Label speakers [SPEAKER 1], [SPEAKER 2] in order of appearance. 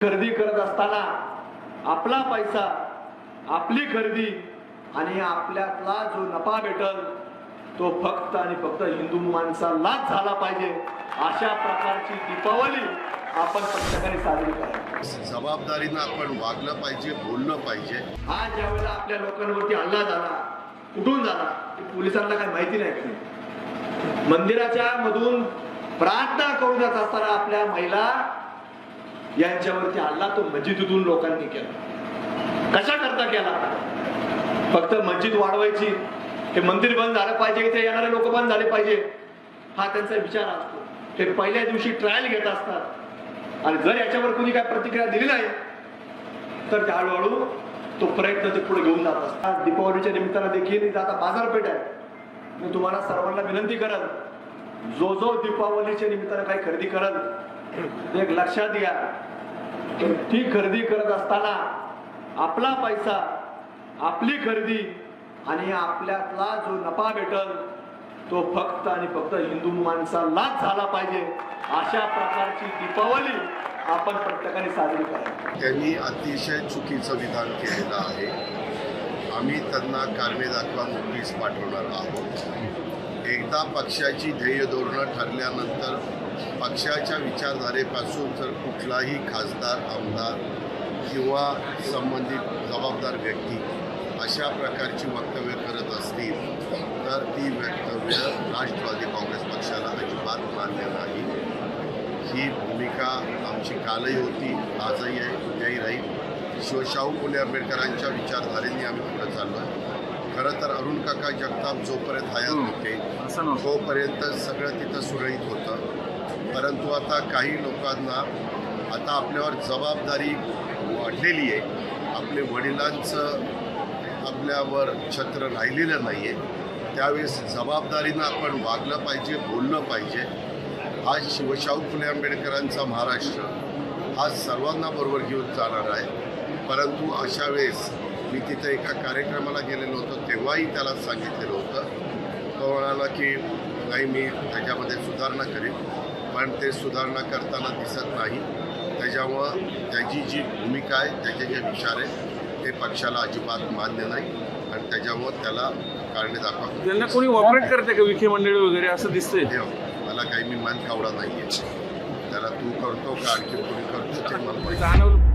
[SPEAKER 1] खरेदी करत असताना आपला पैसा आपली खरेदी आणि आपल्यातला जो नफा भेटल तो फक्त आणि फक्त हिंदू माणसालाच झाला पाहिजे. अशा प्रकारची दीपावली आपण प्रत्येकाने साजरी करावी.
[SPEAKER 2] जबाबदारीनं आपण वागलं पाहिजे बोललं पाहिजे.
[SPEAKER 1] हा ज्या वेळेला आपल्या लोकांवरती हल्ला झाला कुठून झाला पोलिसांना काही माहिती नाही? मंदिराच्या मधून प्रार्थना करू जात असताना आपल्या महिला यांच्यावरती हल्ला तो मस्जिदीतून लोकांनी केला. कशा करता केला? फक्त मस्जिद वाढवायची. हे मंदिर बंद झालं पाहिजे इथे येणारे लोक बंद झाले पाहिजे. हा त्यांचा विचार असतो. ते पहिल्या दिवशी ट्रायल घेत असतात. आणि जर याच्यावर कोणी काय प्रतिक्रिया दिली नाही तर त्या हळूहळू तो प्रयत्न ते पुढे घेऊन जात असतात. दीपावलीच्या निमित्तानं देखील इथं आता बाजारपेठ आहे. मी तुम्हाला सर्वांना विनंती करल जो जो दीपावलीच्या निमित्तानं काही खरेदी करल एक लक्षात घ्या. ती खरेदी करत असताना आपला पैसा आपली खरेदी आणि आपल्यातला जो नफा भेटल तो फक्त आणि फक्त हिंदू माणसालाच झाला पाहिजे. अशा प्रकारची दीपावली आपण प्रत्येकाने साजरी करावी.
[SPEAKER 2] त्यांनी अतिशय चुकीचं विधान केलेलं आहे. आम्ही त्यांना कारणे दाखवा नोटीस पाठवणार आहोत. एकदा पक्षाची ध्येय धोरणं ठरल्यानंतर पक्षाच्या विचारधारेपासून जर कुठलाही खासदार आमदार किंवा संबंधित जबाबदार व्यक्ती अशा प्रकारची वक्तव्य करत असतील तर ती वक्तव्य राष्ट्रवादी काँग्रेस पक्षाला अजिबात मान्य नाही. ही भूमिका आमची कालही होती आजही आहे उद्याही राहील. शिवशाहू फुले आंबेडकरांच्या विचारधारेने आम्ही पुढे चाललो खरं तर अरुण काका जगताप जोपर्यंत हयात होते तोपर्यंत सगळं तिथं सुरळीत होतं. परंतु आता काही लोकांना आता आपल्यावर जबाबदारी वाढलेली आहे. आपले वडिलांचं आपल्यावर छत्र राहिलेलं नाही आहे त्यावेळेस जबाबदारीनं आपण वागलं पाहिजे बोललं पाहिजे. आज शिवशाहू फुले आंबेडकरांचा महाराष्ट्र हा सर्वांना बरोबर घेऊन जाणार आहे. परंतु अशा वेळेस मी तिथे एका कार्यक्रमाला गेलेलो होतो तेव्हाही त्याला सांगितलेलं होतं. तो म्हणाला की नाही मी त्याच्यामध्ये सुधारणा करेन. पण ते सुधारणा करताना दिसत नाही. त्याच्यामुळं त्याची जी भूमिका आहे त्याचे जे विचार आहे ते पक्षाला अजिबात मान्य नाही आणि त्याच्यामुळं त्याला कारणे दाखवा.
[SPEAKER 3] त्यांना कोणी ऑपरेट करते का विखे मंडळी वगैरे? असं दिसतंय.
[SPEAKER 2] देव मला काही मी मन कावडा नाही आहे त्याला तू करतो का आणखी कोणी करतो ते मला